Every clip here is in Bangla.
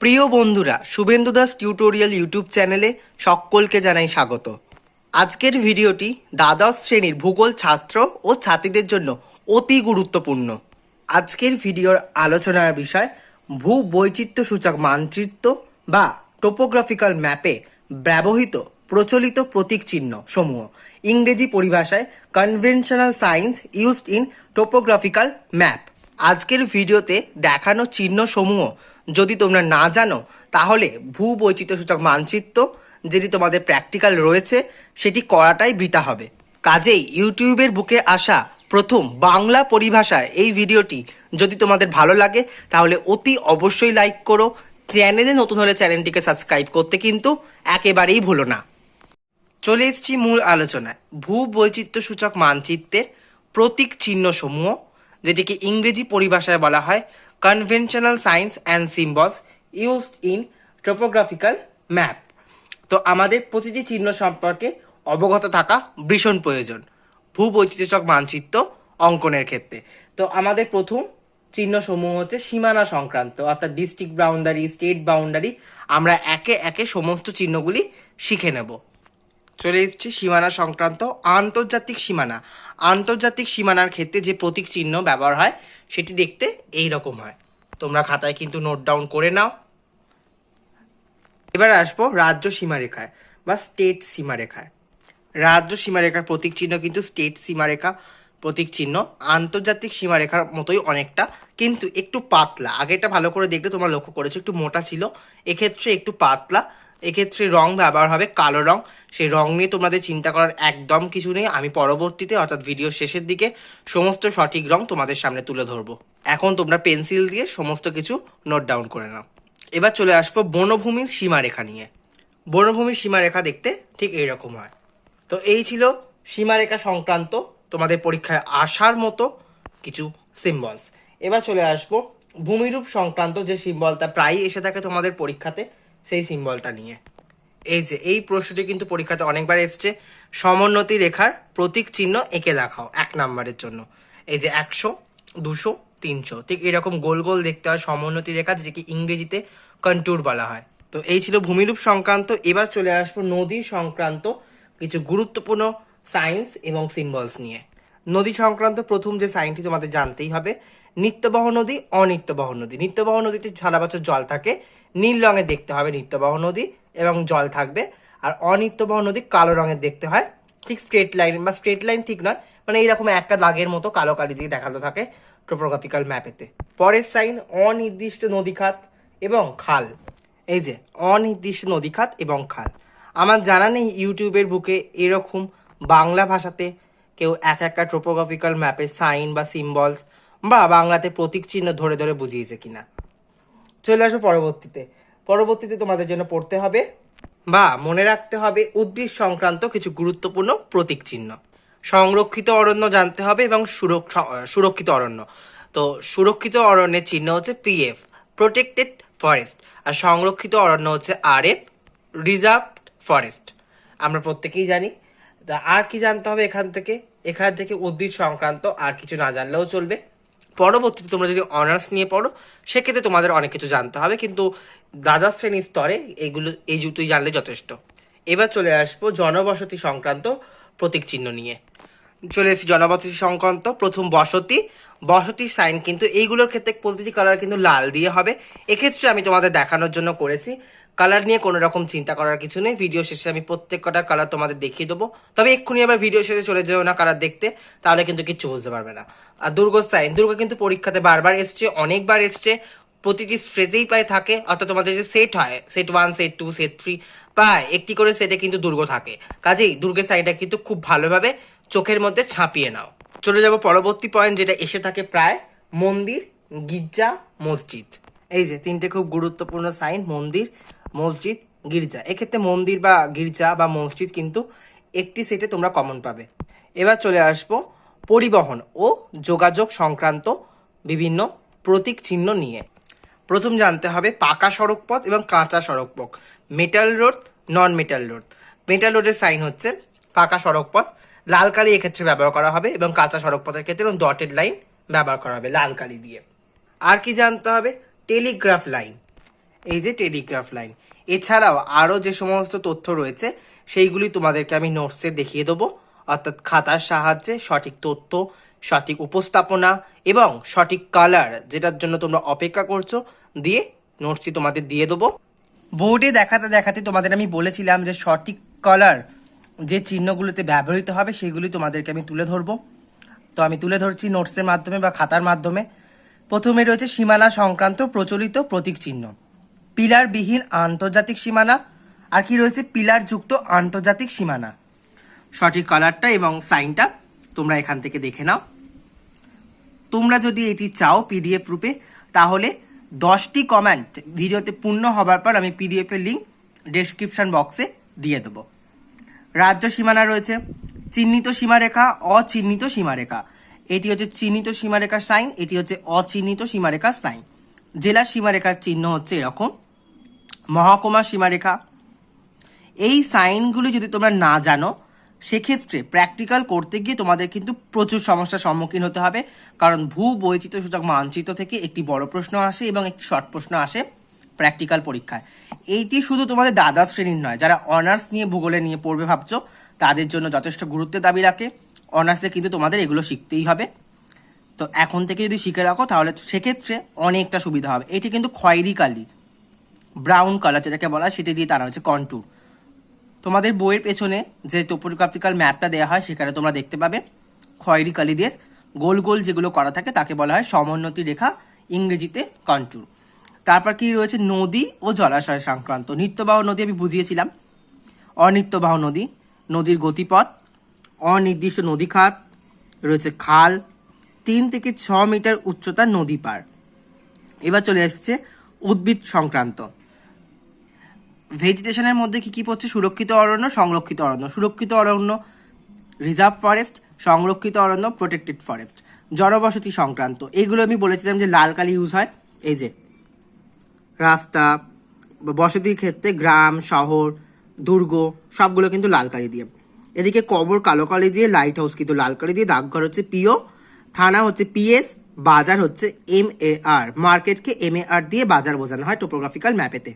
প্রিয় বন্ধুরা, শুভেন্দু দাস টিউটোরিয়াল ইউটিউব চ্যানেলে সকলকে জানাই স্বাগত। আজকের ভিডিওটি দ্বাদশ শ্রেণির ভূগোল ছাত্র ও ছাত্রীদের জন্য অতি গুরুত্বপূর্ণ। আজকের ভিডিওর আলোচনার বিষয় ভূ বৈচিত্র্য সূচক মানচিত্র বা টোপোগ্রাফিক্যাল ম্যাপে ব্যবহৃত প্রচলিত প্রতীক চিহ্ন সমূহ। ইংরেজি পরিভাষায় conventional signs used in topographical map আজকের ভিডিওতে দেখানো চিহ্ন সমূহ যদি তোমরা না জানো, তাহলে ভূ বৈচিত্র্যসূচক মানচিত্র যেটি তোমাদের প্র্যাকটিক্যাল রয়েছে, সেটি করাটাই বৃথা হবে। কাজেই ইউটিউবের বুকে আসা প্রথম বাংলা পরিভাষায় এই ভিডিওটি যদি তোমাদের ভালো লাগে, তাহলে অতি অবশ্যই লাইক করো। চ্যানেলে নতুন হলে চ্যানেলটিকে সাবস্ক্রাইব করতে কিন্তু একেবারেই ভুলো না। চলে এসেছি মূল আলোচনায়। ভূ বৈচিত্র্য সূচক মানচিত্রের প্রতীক চিহ্ন সমূহ যেটিকে ইংরেজি পরিভাষায় বলা হয় conventional signs and symbols used in topographical map তো আমাদের প্রতিটি চিহ্ন সম্পর্কে অবগত থাকা ভীষণ প্রয়োজন। ভূ বৈচিত্র্যসূচক মানচিত্র অঙ্কনের ক্ষেত্রে। তো আমাদের প্রথম চিহ্ন সমূহ হচ্ছে সীমানা সংক্রান্ত, অর্থাৎ ডিস্ট্রিক্ট বাউন্ডারি স্টেট বাউন্ডারি আমরা একে একে সমস্ত চিহ্নগুলি শিখে নেব। চলে এসেছি সীমানা সংক্রান্ত আন্তর্জাতিক সীমানা। আন্তর্জাতিক সীমানার ক্ষেত্রে যে প্রতীক চিহ্ন ব্যবহার হয় সেটি দেখতে এই রকম হয়। তোমরা খাতায় কিন্তু নোট ডাউন করে নাও। এবার আসব রাজ্য সীমারেখায় বা স্টেট সীমারেখায়। রাজ্য সীমারেখার প্রতীক চিহ্ন কিন্তু স্টেট সীমারেখা। প্রতীক চিহ্ন আন্তর্জাতিক সীমারেখার মতোই অনেকটা, কিন্তু একটু পাতলা। আগেটা ভালো করে দেখলে তোমরা লক্ষ্য করেছ, একটু মোটা ছিল। এক্ষেত্রে একটু পাতলা। এক্ষেত্রে রং ব্যবহার হবে কালো রং। সেই রং নিয়ে তোমাদের চিন্তা করার একদম কিছু নেই। আমি পরবর্তীতে, অর্থাৎ ভিডিও শেষের দিকে, সমস্ত সঠিক রং তোমাদের সামনে তুলে ধরবো। এখন তোমরা পেন্সিল দিয়ে সমস্ত কিছু নোট ডাউন করে নাও। এবার চলে আসব বনভূমির সীমারেখা নিয়ে। বনভূমির সীমারেখা দেখতে ঠিক এইরকম হয়। তো এই ছিল সীমারেখা সংক্রান্ত তোমাদের পরীক্ষায় আসার মতো কিছু সিম্বলস এবার চলে আসব ভূমিরূপ সংক্রান্ত যে সিম্বলটা প্রায়ই এসে থাকে তোমাদের পরীক্ষাতে, সেই সিম্বলটা নিয়ে। এই যে, এই প্রশ্নটি কিন্তু পরীক্ষাতে অনেকবার এসছে। সমোন্নতি রেখার প্রতীক চিহ্ন এঁকে দেখাও এক নাম্বারের জন্য। এই যে, একশো, দুশো, তিনশো। ঠিক এরকম গোল গোল দেখতে হয় সমোন্নতি রেখা, যেটাকে ইংরেজিতে কন্ট্যুর বলা হয়। তো এই ছিল ভূমিরূপ সংক্রান্ত। এবার চলে আসব নদী সংক্রান্ত কিছু গুরুত্বপূর্ণ সায়েন্স এবং সিম্বলস নিয়ে। নদী সংক্রান্ত প্রথম যে সাইনটি তোমাদের জানতেই হবে, নিত্যবহ নদী, অনিত্যবহ নদী। নিত্যবহ নদীতে সারা বছর জল থাকে, নীল রঙে দেখতে হবে নিত্যবহ নদী এবং জল থাকবে। আর অনিত্যবহ নদী কালো রঙের দেখতে হয়। ঠিক স্ট্রেট লাইন বা স্ট্রেট লাইন ঠিক নয়। মানে এইরকম একটা দাগের মতো কালো কালি দিয়ে দেখানো থাকে টোপোগ্রাফিক্যাল ম্যাপেতে পরের সাইন অনির্দিষ্ট নদীখাত এবং খাল। এই যে, অনির্দিষ্ট নদীখাত এবং খাল। আমার জানা নেই ইউটিউবের বুকে এরকম বাংলা ভাষাতে কেউ এক একটা টোপোগ্রাফিক্যাল ম্যাপে সাইন বা সিম্বলস বা বাংলাতে প্রতীক চিহ্ন ধরে ধরে বুঝিয়েছে কিনা। চলে আসো পরবর্তীতে। পরবর্তীতে তোমাদের জন্য পড়তে হবে বা মনে রাখতে হবে উদ্ভিদ সংক্রান্ত কিছু গুরুত্বপূর্ণ প্রতীক চিহ্ন। সংরক্ষিত অরণ্য জানতে হবে এবং সুরক্ষিত অরণ্য। তো সুরক্ষিত অরণ্যের চিহ্ন হচ্ছে পিএফ প্রোটেক্টেড ফরেস্ট আর সংরক্ষিত অরণ্য হচ্ছে আর এফ রিজার্ভড ফরেস্ট আমরা প্রত্যেকেই জানি। তা আর কি জানতে হবে এখান থেকে? এখান থেকে উদ্ভিদ সংক্রান্ত আর কিছু না জানলেও চলবে। পরবর্তীতে তোমরা যদি অনার্স নিয়ে পড়ো, সেক্ষেত্রে তোমাদের অনেক কিছু জানতে হবে, কিন্তু দ্বাদশ শ্রেণির স্তরে এগুলো, এই দুটোই জানলে যথেষ্ট। এবার চলে আসব জনবসতি সংক্রান্ত প্রতীক চিহ্ন নিয়ে। চলে এসেছি জনবসতি সংক্রান্ত প্রথম বসতি। বসতির সাইন কিন্তু এইগুলোর ক্ষেত্রে প্রতিটি কালার কিন্তু লাল দিয়ে হবে। এক্ষেত্রে আমি তোমাদের দেখানোর জন্য করেছি। কালার নিয়ে কোনো রকম চিন্তা করার কিছু নেই। ভিডিও শেষে আমি প্রত্যেক কটা কালার তোমাদের দেখিয়ে দেবো। তবে এক্ষুনি আবার ভিডিও শেষে চলে যাও না কালার দেখতে, তাহলে কিন্তু কিচ্ছু বুঝতে পারবে না। আর দুর্গ সাইন, দুর্গ কিন্তু পরীক্ষাতে বারবার এসছে, অনেকবার এসছে। প্রতিটি স্ট্রেটেই প্রায় থাকে, অর্থাৎ তোমাদের যে সেট হয় set one set two set three প্রায় একটি করে সেটে কিন্তু দুর্গ থাকে। কাজেই দুর্গের সাইনটা কিন্তু খুব ভালোভাবে চোখের মধ্যে ছাপিয়ে নাও। চলে যাব পরবর্তী পয়েন্ট যেটা এসে থাকে প্রায়, মন্দির, গির্জা, মসজিদ। এই যে তিনটে খুব গুরুত্বপূর্ণ সাইন মন্দির। মসজিদ, গির্জা। এক্ষেত্রে মন্দির বা গির্জা বা মসজিদ কিন্তু একটি সেটে তোমরা কমন পাবে। এবার চলে আসব পরিবহন ও যোগাযোগ সংক্রান্ত বিভিন্ন প্রতীক চিহ্ন নিয়ে। প্রথম জানতে হবে পাকা সড়ক পথ এবং কাঁচা সড়ক পথ। Metal road non metal road metal রোডের সাইন হচ্ছে পাকা সড়ক পথ। লাল কালি এক্ষেত্রে ব্যবহার করা হবে এবং কাঁচা সড়ক পথের ক্ষেত্রে এবং ডটেড লাইন ব্যবহার করা হবে লাল কালি দিয়ে। আর কি জানতে হবে? টেলিগ্রাফ লাইন এই যে টেলিগ্রাফ লাইন। এছাড়াও আরও যে সমস্ত তথ্য রয়েছে, সেইগুলি তোমাদেরকে আমি নোটসে দেখিয়ে দেবো। অর্থাৎ খাতার সাহায্যে সঠিক তথ্য, সঠিক উপস্থাপনা এবং সঠিক কালার যেটার জন্য তোমরা অপেক্ষা করছ, দিয়ে নোটসটি তোমাদের দিয়ে দেবো। বোর্ডে দেখাতে দেখাতে তোমাদের আমি বলেছিলাম যে সঠিক কালার যে চিহ্নগুলোতে ব্যবহৃত হবে, সেগুলি তোমাদেরকে আমি তুলে ধরবো। তো আমি তুলে ধরছি নোটসের মাধ্যমে বা খাতার মাধ্যমে। প্রথমে রয়েছে সীমানা সংক্রান্ত প্রচলিত প্রতীক চিহ্ন। পিলার বিহীন আন্তর্জাতিক সীমানা, আর কি রয়েছে? পিলার যুক্ত আন্তর্জাতিক সীমানা। সঠিক কালারটা এবং সাইনটা তোমরা এখান থেকে দেখে নাও। তোমরা যদি এটি চাও পিডিএফ রূপে, তাহলে দশটি কমেন্ট ভিডিওতে পূর্ণ হবার পর আমি পিডিএফ এর লিঙ্ক ডেসক্রিপশন বক্সে দিয়ে দেবো। রাজ্য সীমানা রয়েছে, চিহ্নিত সীমারেখা, অচিহ্নিত সীমারেখা। এটি হচ্ছে চিহ্নিত সীমারেখার সাইন এটি হচ্ছে অচিহ্নিত সীমারেখার সাইন জেলার সীমারেখার চিহ্ন হচ্ছে এরকম। মহকুমার সীমারেখা। এই সাইনগুলি যদি তোমরা না জানো, সেক্ষেত্রে প্র্যাকটিক্যাল করতে গিয়ে তোমাদের কিন্তু প্রচুর সমস্যার সম্মুখীন হতে হবে। কারণ ভূ বৈচিত্র্য সূচক মানচিত্র থেকে একটি বড় প্রশ্ন আসে এবং একটি শর্ট প্রশ্ন আসে প্র্যাকটিক্যাল পরীক্ষায়। এইটি শুধু তোমাদের দ্বাদশ শ্রেণির নয়, যারা অনার্স নিয়ে ভূগোলে নিয়ে পড়বে ভাবছ, তাদের জন্য যথেষ্ট গুরুত্বের দাবি রাখে। অনার্সে কিন্তু তোমাদের এগুলো শিখতেই হবে। তো এখন থেকে যদি শিখে রাখো, তাহলে সেক্ষেত্রে অনেকটা সুবিধা হবে। এটি কিন্তু খয়েরি কালি। ব্রাউন কালার যেটাকে বলা সেটি দিয়ে তারা হচ্ছে কন্টুর তোমাদের বইয়ের পেছনে যে টোপোগ্রাফিক্যাল ম্যাপটা দেওয়া হয়, সেখানে তোমরা দেখতে পাবে খয়েরি কালি দিয়ে গোল গোল যেগুলো করা থাকে, তাকে বলা হয় সমোন্নতি রেখা, ইংরেজিতে কন্টুর তারপর কি রয়েছে? নদী ও জলাশয় সংক্রান্ত। নিত্যবাহ নদী আমি বুঝিয়েছিলাম। অনিত্যবাহ নদী, নদীর গতিপথ, অনির্দিষ্ট নদী খাত, রয়েছে খাল, তিন থেকে ছ মিটার উচ্চতা নদী পার। এবার চলে এসেছে উদ্ভিদ সংক্রান্ত। ভেজিটেশনের মধ্যে কি কি পড়ছে? সুরক্ষিত অরণ্য, সংরক্ষিত অরণ্য। সুরক্ষিত অরণ্য রিজার্ভ ফরেস্ট সংরক্ষিত অরণ্য প্রোটেক্টেড ফরেস্ট জনবসতি সংক্রান্ত। এগুলো আমি বলেছিলাম যে লাল কালি ইউজ হয়। এই যে, রাস্তা, বসতির ক্ষেত্রে গ্রাম, শহর, দুর্গ, সবগুলো কিন্তু লাল কালি দিয়ে। এদিকে কবর, কালো কালি দিয়ে লাইট হাউস কিন্তু লাল কালি দিয়ে, ডাকঘর হচ্ছে পিও থানা হচ্ছে পিএস বাজার হচ্ছে এম এ আর মার্কেটকে এম এ আর দিয়ে বাজার বোঝানো হয় টোপোগ্রাফিক্যাল ম্যাপেতে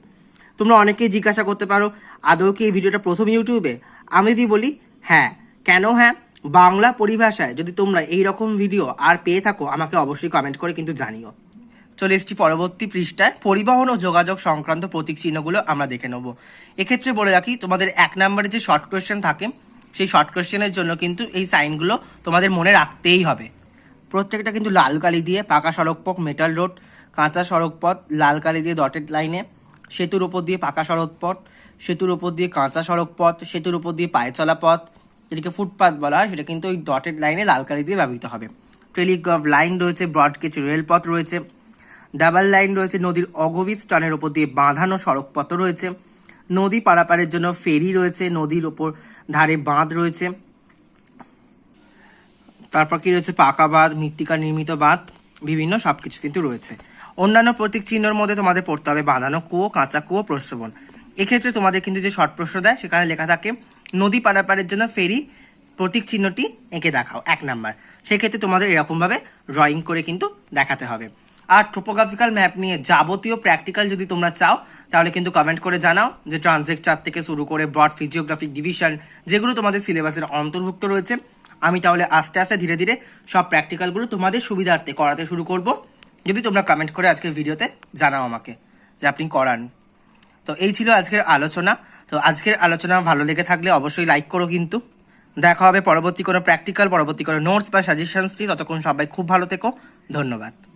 তোমরা অনেকেই জিজ্ঞাসা করতে পারো, আদৌ কি এই ভিডিওটা প্রথম ইউটিউবে? আমি যদি বলি হ্যাঁ। কেন হ্যাঁ? বাংলা পরিভাষায় যদি তোমরা এই রকম ভিডিও আর পেয়ে থাকো, আমাকে অবশ্যই কমেন্ট করে কিন্তু জানিও। চলে এসেছি পরবর্তী পৃষ্ঠায়। পরিবহন ও যোগাযোগ সংক্রান্ত প্রতীক চিহ্নগুলো আমরা দেখে নেব। এক্ষেত্রে বলে রাখি, তোমাদের এক নম্বরে যে শর্ট কোয়েশ্চেন থাকে, সেই শর্ট কোয়েশ্চেনের জন্য কিন্তু এই সাইনগুলো তোমাদের মনে রাখতেই হবে। প্রত্যেকটা কিন্তু লাল কালি দিয়ে, পাকা সড়ক পথ মেটাল রোড কাঁচা সড়ক পথ লাল কালি দিয়ে ডটেড লাইনে সেতুর ওপর দিয়ে পাকা সড়ক পথ, সেতুর ওপর দিয়ে কাঁচা সড়ক পথ, সেতুর ওপর দিয়ে পায়ে চলা পথ যেটাকে ফুটপাথ বলা হয়, সেটা কিন্তু ওই ডটেড লাইনে লাল কালি দিয়ে ব্যবহৃত হবে। টেলিগ্রাফ লাইন রয়েছে ব্রডগেজ রেলপথ রয়েছে ডাবল লাইন রয়েছে, নদীর অগভীর স্থানের ওপর দিয়ে বাঁধানো সড়কপথ রয়েছে, নদী পারাপারের জন্য ফেরি রয়েছে, নদীর ওপর ধারে বাঁধ রয়েছে। তারপর কি রয়েছে? পাকা বাঁধ, মৃত্তিকা নির্মিত বাঁধ, বিভিন্ন সবকিছু কিন্তু রয়েছে। অন্যান্য প্রতীক চিহ্নের মধ্যে তোমাদের পড়তে হবে বাঁধানো কুয়ো, কাঁচা কুয়ো প্রশ্রবণ এক্ষেত্রে তোমাদের কিন্তু যে শর্ট প্রশ্ন দেয়, সেখানে লেখা থাকে, নদী পারাপারের জন্য ফেরি প্রতীক চিহ্নটি এঁকে দেখাও, এক নাম্বার। সেক্ষেত্রে তোমাদের এরকমভাবে ড্রয়িং করে কিন্তু দেখাতে হবে। আর টোপোগ্রাফিক্যাল ম্যাপ নিয়ে যাবতীয় প্র্যাকটিক্যাল যদি তোমরা চাও, তাহলে কিন্তু কমেন্ট করে জানাও যে ট্রানজেক্ট চার থেকে শুরু করে ব্রড ফিজিওগ্রাফিক ডিভিশন যেগুলো তোমাদের সিলেবাসের অন্তর্ভুক্ত রয়েছে। আমি তাহলে আস্তে আস্তে ধীরে ধীরে সব প্র্যাকটিক্যালগুলো তোমাদের সুবিধার্থে করাতে শুরু করব। যদি তোমরা কমেন্ট করে আজকের ভিডিওতে জানাও আমাকে যে আপনি করান। তো এই ছিল আজকের আলোচনা। তো আজকের আলোচনা ভালো লেগে থাকলে অবশ্যই লাইক করো কিন্তু। দেখা হবে পরবর্তী কোনো প্র্যাকটিক্যাল পরবর্তী কোনো নোটস বা সাজেশনস ততক্ষণ সবাই খুব ভালো থেকো। ধন্যবাদ।